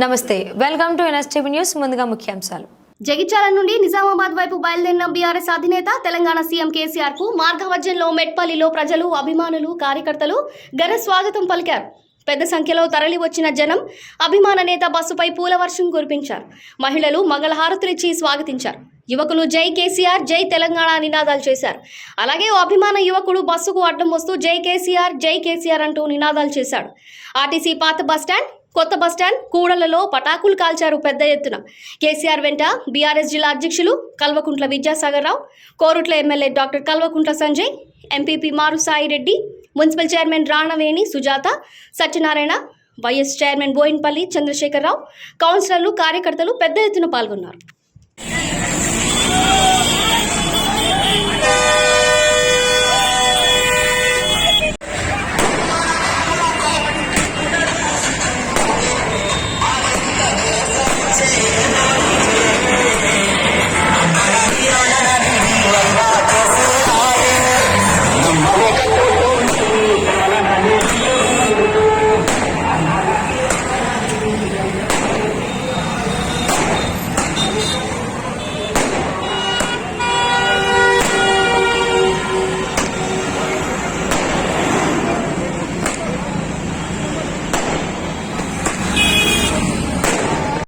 నమస్తే welcome to NSTV news ముందుగా ముఖ్యాంశాలు. జగిత్యాల నుండి నిజామాబాద్ వైపు బయలుదేరిన బీఆర్ఎస్ అధినేత తెలంగాణ సీఎం కేసీఆర్కు మార్గవర్జంలో మెట్పల్లిలో ప్రజలు అభిమానులు కార్యకర్తలు ఘన స్వాగతం పలికారు. పెద్ద సంఖ్యలో తరలి వచ్చిన జనం అభిమాన నేత బస్సుపై పూలవర్షం కురిపించారు. మహిళలు మంగళహారతులిచ్చి స్వాగతించారు. యువకులు జై కేసీఆర్ జై తెలంగాణ నినాదాలు చేశారు. అలాగే ఓ అభిమాన యువకుడు బస్సుకు అడ్డం వస్తూ జై కేసీఆర్ జై కేసీఆర్ అంటూ నినాదాలు చేశాడు. ఆర్టీసీ పాత బస్టాండ్ కొత్త బస్టాండ్ కూడలలో పటాకులు కాల్చారు పెద్ద ఎత్తున. కేసీఆర్ వెంట బీఆర్ఎస్ జిల్లా అధ్యక్షులు Kalvakuntla Vidyasagar Rao Korutla MLA doctor Kalvakuntla Sanjay MPP Maru Saireddy municipal chairman Ranaveni Sujatha Satyanarayana vice chairman Boinpally Chandrasekhararao కౌన్సిలర్లు కార్యకర్తలు పెద్ద ఎత్తున పాల్గొన్నారు. say